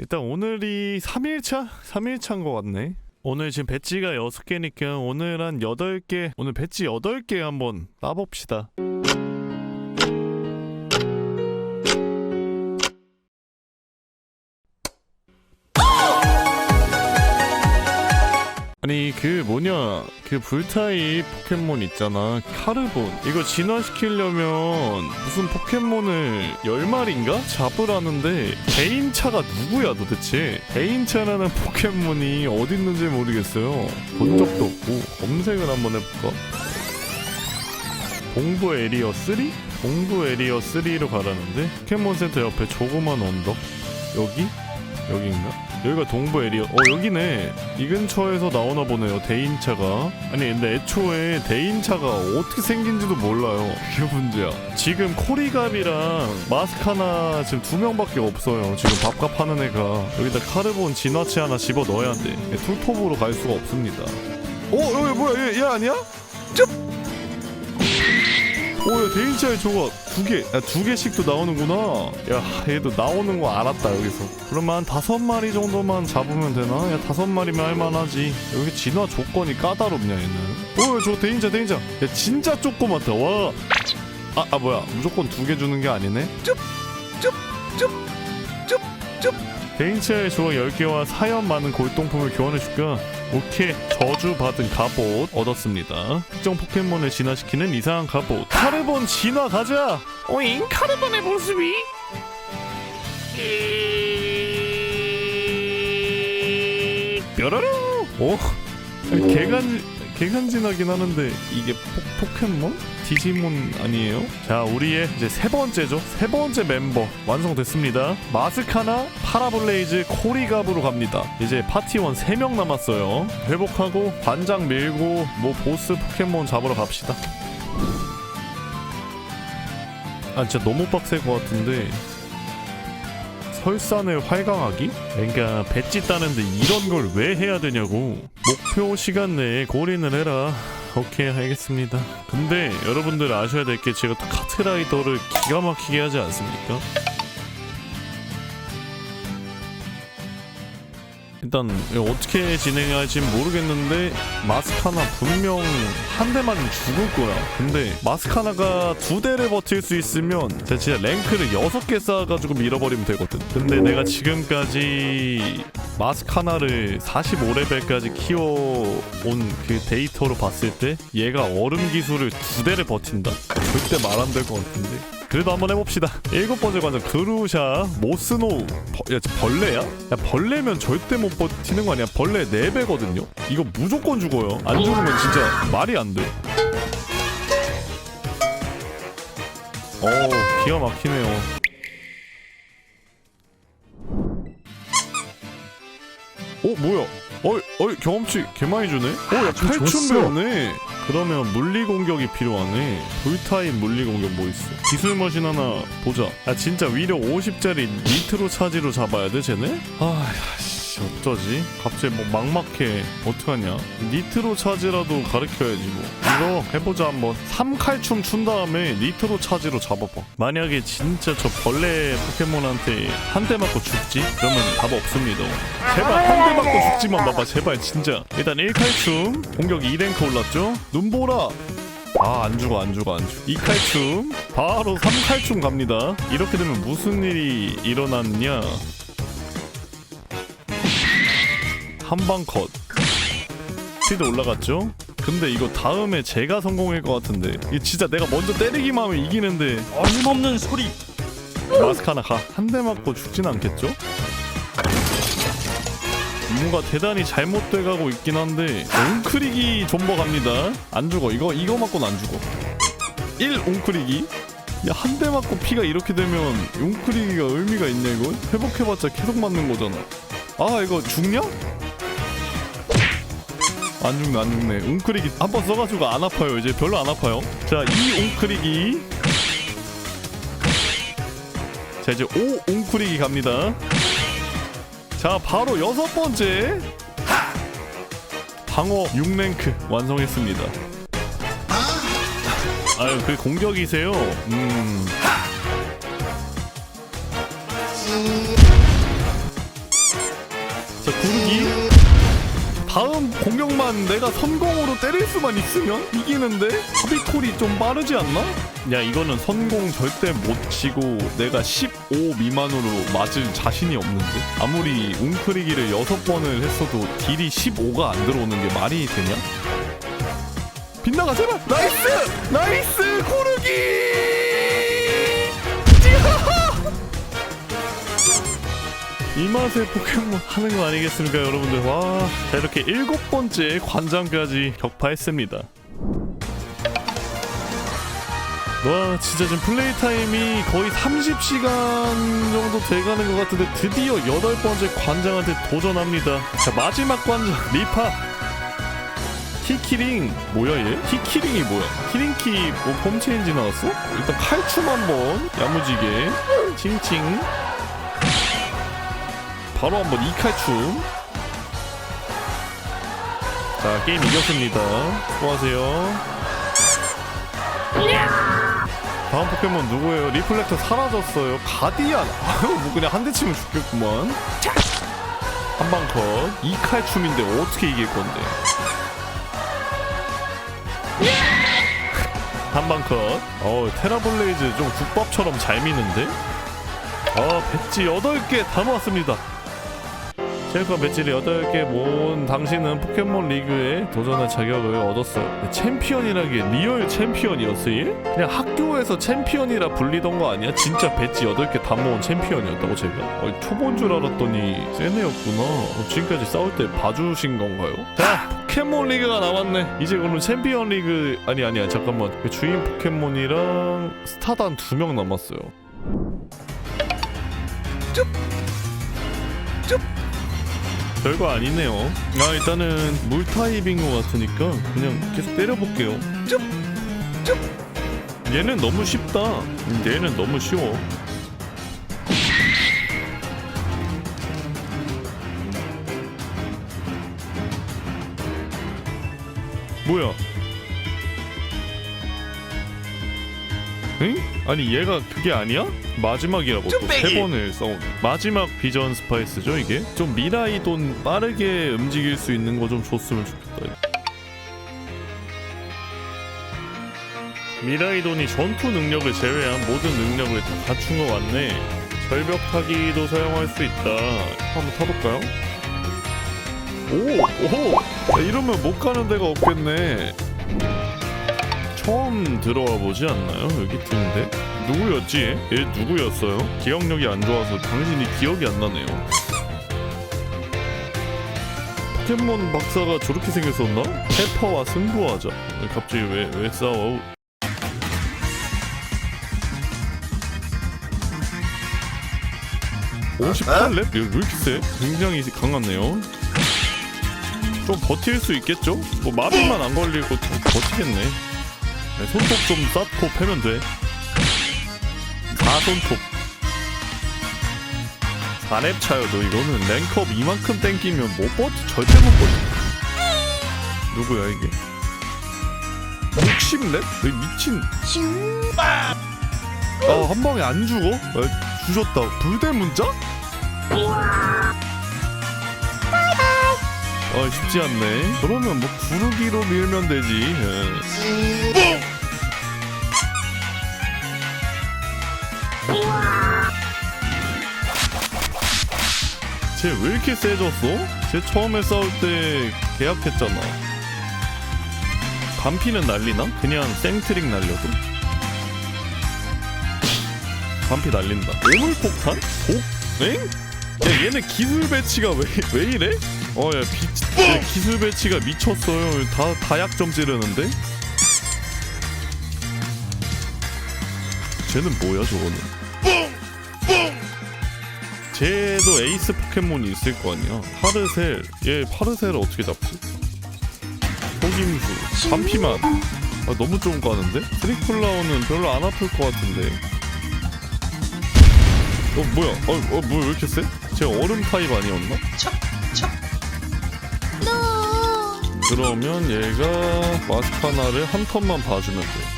일단 오늘이 3일차? 3일차인 것 같네. 오늘 지금 배지가 6개니까 오늘 한 8개, 오늘 배지 8개 한번 따봅시다. 아니 그 뭐냐 그 불타입 포켓몬 있잖아 카르본 이거 진화시키려면 무슨 포켓몬을 10마리인가? 잡으라는데 개인차가 누구야 도대체 개인차라는 포켓몬이 어디 있는지 모르겠어요 본 적도 없고 검색을 한번 해볼까? 동부 에리어 3? 동부 에리어 3로 가라는데 포켓몬 센터 옆에 조그만 언덕 여기? 여기인가? 여기가 동부 에리어. 어 여기네. 이 근처에서 나오나 보네요 대인차가. 아니 근데 애초에 대인차가 어떻게 생긴지도 몰라요. 그게 문제야. 지금 코리갑이랑 마스카나 지금 두 명밖에 없어요. 지금 밥값 하는 애가. 여기다 카르본 진화치 하나 집어 넣어야 돼. 툴톱으로 갈 수가 없습니다. 어 여기 뭐야 얘, 얘 아니야? 오야 대인차에 저거 두 개, 아, 두 개씩도 나오는구나. 야, 얘도 나오는 거 알았다 여기서. 그러면 한 다섯 마리 정도만 잡으면 되나? 야, 다섯 마리면 할만하지. 여기 진화 조건이 까다롭냐 얘는? 오야, 저 대인차 대인차. 야, 진짜 조그맣다. 와. 아, 아 뭐야? 무조건 두 개 주는 게 아니네. 대인차의 조각 10개와 사연 많은 골동품을 교환해줄까? 오케이. 저주받은 갑옷 얻었습니다. 특정 포켓몬을 진화시키는 이상한 갑옷. 카르본 진화 가자! 오잉? 카르본의 모습이? 뾰로로 오. 개간 개간진하긴 하는데 이게 포, 포켓몬? 디지몬 아니에요? 자 우리의 이제 세 번째죠. 세 번째 멤버 완성됐습니다. 마스카나 파라블레이즈 코리갑으로 갑니다. 이제 파티원 3명 남았어요. 회복하고 반장 밀고 뭐 보스 포켓몬 잡으러 갑시다. 아 진짜 너무 빡셀 것 같은데 설산을 활강하기? 그러니까 배지 따는데 이런 걸 왜 해야 되냐고 목표 시간 내에 골인을 해라 오케이 알겠습니다 근데 여러분들 아셔야 될 게 제가 또 카트라이더를 기가 막히게 하지 않습니까? 일단 어떻게 진행할지 모르겠는데 마스카나 분명 한 대만 죽을 거야. 근데 마스카나가 두 대를 버틸 수 있으면 제가 진짜 랭크를 여섯 개 쌓아가지고 밀어버리면 되거든. 근데 내가 지금까지 마스카나를 45레벨까지 키워온 그 데이터로 봤을 때 얘가 얼음 기술을 두 대를 버틴다. 절대 말 안 될 것 같은데 그래도 한번 해봅시다. 일곱 번째 관전 그루샤 모스노우 버, 야, 저 벌레야? 야 벌레면 절대 못 버티는 거 아니야? 벌레 4배거든요? 이거 무조건 죽어요. 안 죽으면 진짜 말이 안돼. 어우 기가 막히네요. 어 뭐야? 어이 어이 경험치 개 많이 주네? 어야 좀 탈춤 줬어. 배웠네 그러면 물리 공격이 필요하네. 불타입 물리 공격 뭐 있어? 기술 머신 하나 보자. 야 진짜 위력 50짜리 니트로 차지로 잡아야 돼 쟤네? 아 씨 어쩌지? 갑자기 뭐 막막해. 어떡하냐? 니트로 차지라도 가르쳐야지 뭐. 이거 해보자 한번. 3칼춤 춘 다음에 니트로 차지로 잡아봐. 만약에 진짜 저 벌레 포켓몬한테 한 대 맞고 죽지? 그러면 답 없습니다. 제발 한 대 맞고 죽지만 봐봐 제발 진짜. 일단 1칼춤. 공격 2랭크 올랐죠? 눈보라. 아 안 죽어 안 죽어 안 죽어. 2칼춤. 바로 3칼춤 갑니다. 이렇게 되면 무슨 일이 일어났냐 한 방 컷 스피드 올라갔죠? 근데 이거 다음에 제가 성공할 것 같은데 이게 진짜 내가 먼저 때리기만 하면 이기는데 어림없는 소리 마스카나 가. 한 대 맞고 죽진 않겠죠? 뭔가 대단히 잘못돼 가고 있긴 한데 옹크리기 존버 갑니다. 안 죽어. 이거 이거 맞고는 안 죽어. 1 옹크리기. 야 한 대 맞고 피가 이렇게 되면 옹크리기가 의미가 있냐 이거? 회복해봤자 계속 맞는 거잖아. 아 이거 죽냐? 안 죽네 안 죽네. 옹크리기 한 번 써가지고 안 아파요 이제 별로 안 아파요. 자2 옹크리기. 자 이제 5 옹크리기 갑니다 자 바로 여섯 번째 방어 6랭크 완성했습니다 아유 그 공격이세요? 음 다음 공격만 내가 성공으로 때릴 수만 있으면 이기는데 하비톨이 좀 빠르지 않나? 야 이거는 성공 절대 못 치고 내가 15 미만으로 맞을 자신이 없는데 아무리 웅크리기를 6번을 했어도 딜이 15가 안 들어오는 게 말이 되냐? 빗나가 제발 나이스! 나이스 고르기! 이 맛에 포켓몬 하는 거 아니겠습니까 여러분들 와 자, 이렇게 일곱 번째 관장까지 격파했습니다 와 진짜 지금 플레이 타임이 거의 30시간 정도 돼가는 것 같은데 드디어 여덟 번째 관장한테 도전합니다 자 마지막 관장 리파 키키링 뭐야 얘? 키키링이 뭐야? 키링키 뭐 폼체인지 나왔어? 일단 칼춤 한번 야무지게 칭칭 바로 한번 이칼춤. 자 게임 이겼습니다. 수고하세요. 다음 포켓몬 누구예요? 리플렉터 사라졌어요. 가디안. 아유 뭐 그냥 한 대 치면 죽겠구만. 한방컷. 이칼춤인데 어떻게 이길 건데? 한방컷. 어 테라블레이즈 좀 국밥처럼 잘 미는데? 아 배지 8개 다 모았습니다 체육관 배지를 8개 모은 당신은 포켓몬 리그에 도전할 자격을 얻었어요 챔피언이라기에 리얼 챔피언이었어요? 그냥 학교에서 챔피언이라 불리던 거 아니야? 진짜 배지 8개 다 모은 챔피언이었다고 제가? 어, 초본 줄 알았더니 센 애였구나 어, 지금까지 싸울 때 봐주신 건가요? 자 포켓몬 리그가 남았네 이제 그럼 챔피언 리그 아니 아니야 잠깐만 그 주인 포켓몬이랑 스타단 두 명 남았어요 별거 아니네요. 아 일단은 물 타입인 것 같으니까 그냥 계속 때려볼게요. 쭉, 쭉. 얘는 너무 쉽다. 음, 얘는 너무 쉬워. 뭐야? 응? 아니 얘가 그게 아니야? 마지막이라고 또 세 번을 써오네 마지막 비전 스파이스죠 이게? 좀 미라이 돈 빠르게 움직일 수 있는 거 좀 줬으면 좋겠다 미라이돈이 전투 능력을 제외한 모든 능력을 다 갖춘 것 같네 절벽 타기도 사용할 수 있다 한번 타볼까요? 오! 오! 야, 이러면 못 가는 데가 없겠네 처음 들어와 보지 않나요? 여기 팀인데 누구였지? 얘 누구였어요? 기억력이 안 좋아서 당신이 기억이 안 나네요. 포켓몬 박사가 저렇게 생겼었나? 페퍼와 승부하자. 갑자기 왜 왜 싸워? (58렙) 왜 이렇게 세? 굉장히 강하네요 좀 버틸 수 있겠죠? 뭐 마비만 안 걸리고 좀 버티겠네 네, 손톱 좀 쌓고 패면 돼. 4손톱. 4렙 차여도 이거는 랭크업 이만큼 땡기면 못 버티, 절대 못 버티. 누구야 이게? 60렙? 왜 미친. 아, 한 방에 안 죽어? 아, 주셨다. 불대문자? 아, 쉽지 않네. 그러면 뭐 구르기로 밀면 되지. 예. 쟤 왜 이렇게 세졌어? 쟤 처음에 싸울 때 계약했잖아. 반피는 날리나? 그냥 생트릭 날려도? 반피 날린다. 오물폭탄? 오? 엥? 야 얘네 기술 배치가 왜, 왜 이래? 어야 기술 배치가 미쳤어요. 다 다 약점 찌르는데? 쟤는 뭐야 저거는? 쟤도 에이스 포켓몬이 있을 거 아니야. 파르셀. 얘 파르셀을 어떻게 잡지? 속임수. 반피만. 아, 너무 좀 가는데? 트리플라운은 별로 안 아플 것 같은데. 어 뭐야? 어, 어 뭐야 왜 이렇게 세? 쟤 얼음 타입 아니었나? 그러면 얘가 마스카나를 한 턴만 봐주면 돼.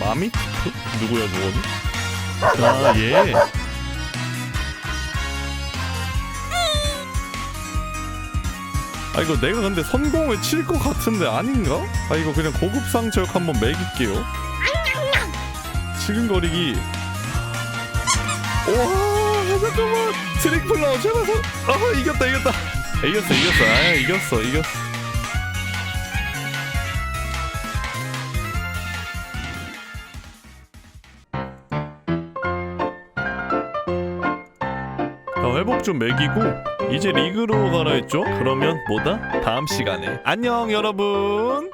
마미? 누구야 저거는? 아 예. 아 이거 내가 근데 선공을 칠 것 같은데 아닌가? 아 이거 그냥 고급 상처역 한번 매길게요. 지근거리기. 와 잠깐만 트릭 플라워 제발 서... 아 이겼다 이겼다. 이겼어 이겼어 아 이겼어 이겼어. 좀 매기고 이제 리그로 가라 했죠? 그러면 뭐다? 다음 시간에 안녕 여러분